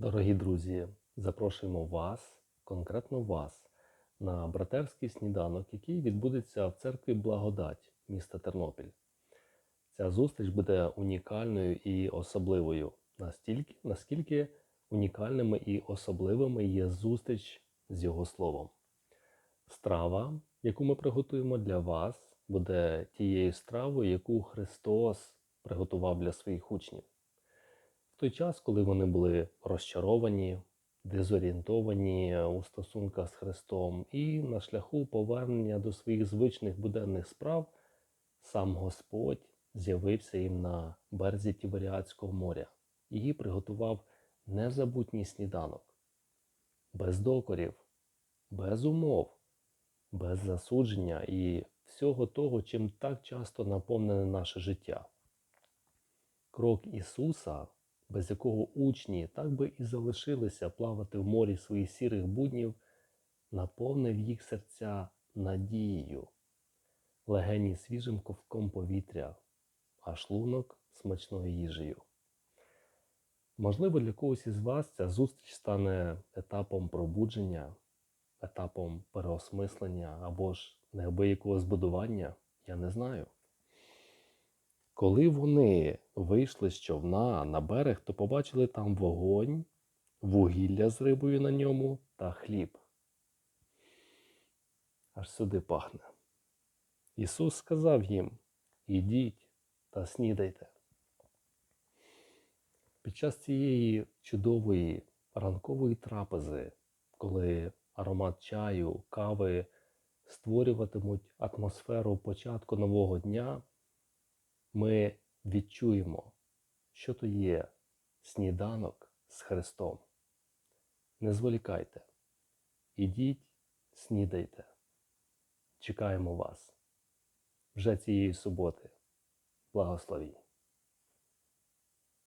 Дорогі друзі, запрошуємо вас, конкретно вас, на братерський сніданок, який відбудеться в церкві Благодать міста Тернопіль. Ця зустріч буде унікальною і особливою, настільки, наскільки унікальними і особливими є зустріч з Його Словом. Страва, яку ми приготуємо для вас, буде тією стравою, яку Христос приготував для своїх учнів. Той час, коли вони були розчаровані, дезорієнтовані у стосунках з Христом і на шляху повернення до своїх звичних буденних справ, сам Господь з'явився їм на березі Тіверіадського моря і приготував незабутній сніданок, без докорів, без умов, без засудження і всього того, чим так часто наповнене наше життя. Крок Ісуса, без якого учні так би і залишилися плавати в морі своїх сірих буднів, наповнив їх серця надією, легені свіжим ковтком повітря, а шлунок смачною їжею. Можливо, для когось із вас ця зустріч стане етапом пробудження, етапом переосмислення або ж неабиякого збудування, я не знаю. Коли вони вийшли з човна на берег, то побачили там вогонь, вугілля з рибою на ньому та хліб. Аж сюди пахне. Ісус сказав їм: Ідіть та снідайте. Під час цієї чудової ранкової трапези, коли аромат чаю, кави створюватимуть атмосферу початку нового дня, ми відчуємо, що то є сніданок з Христом. Не зволікайте, ідіть, снідайте. Чекаємо вас вже цієї суботи. Благословінь!